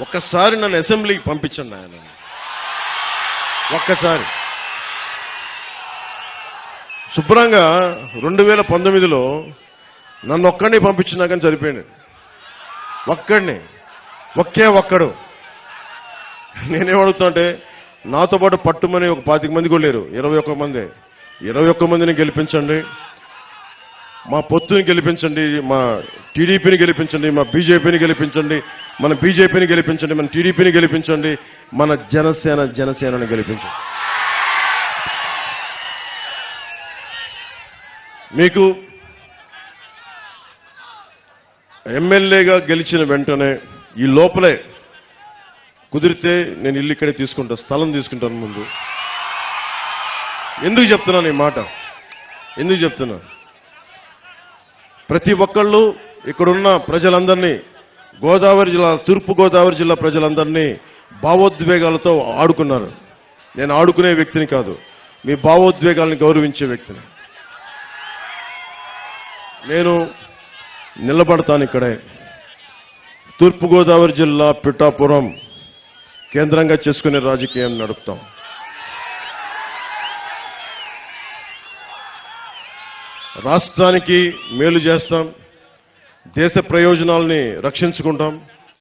ఒక్కసారి నన్ను అసెంబ్లీకి పంపించండి ఆయన. ఒక్కసారి. శుభ్రంగా రెండు వేల పంతొమ్మిదిలో నన్ను ఒక్కడిని పంపించినా కానీ సరిపోయింది. ఒక్కడిని. ఒకే ఒక్కడు. నేనేమడుగుతా అంటే నాతో పాటు పట్టుమని ఒక పాతిక మంది కూడా లేరు. ఇరవై ఒక్క మంది. ఇరవై ఒక్క మందిని గెలిపించండి. మా పొత్తుని గెలిపించండి మా టీడీపీని గెలిపించండి మా బీజేపీని గెలిపించండి మన బీజేపీని గెలిపించండి మన టీడీపీని గెలిపించండి మన జనసేన జనసేనని గెలిపించండి. మీకు ఎమ్మెల్యేగా గెలిచిన వెంటనే ఈ లోపలే కుదిరితే నేను ఇల్లు ఇక్కడే తీసుకుంటా స్థలం తీసుకుంటాను ముందు. ఎందుకు చెప్తున్నాను ఈ మాట? ఎందుకు చెప్తున్నాను ప్రతి ఒక్కళ్ళు ఇక్కడున్న ప్రజలందరినీ గోదావరి జిల్లా తూర్పు గోదావరి జిల్లా ప్రజలందరినీ భావోద్వేగాలతో ఆడుకున్నారు. నేను ఆడుకునే వ్యక్తిని కాదు మీ భావోద్వేగాలను గౌరవించే వ్యక్తిని. నేను నిలబడతాను ఇక్కడే. తూర్పుగోదావరి జిల్లా పిఠాపురం కేంద్రంగా చేసుకునే రాజకీయం నడుపుతాం. రాష్ట్రానికి మేలు చేస్తాం దేశ ప్రయోజనాల్ని రక్షించుకుంటాం.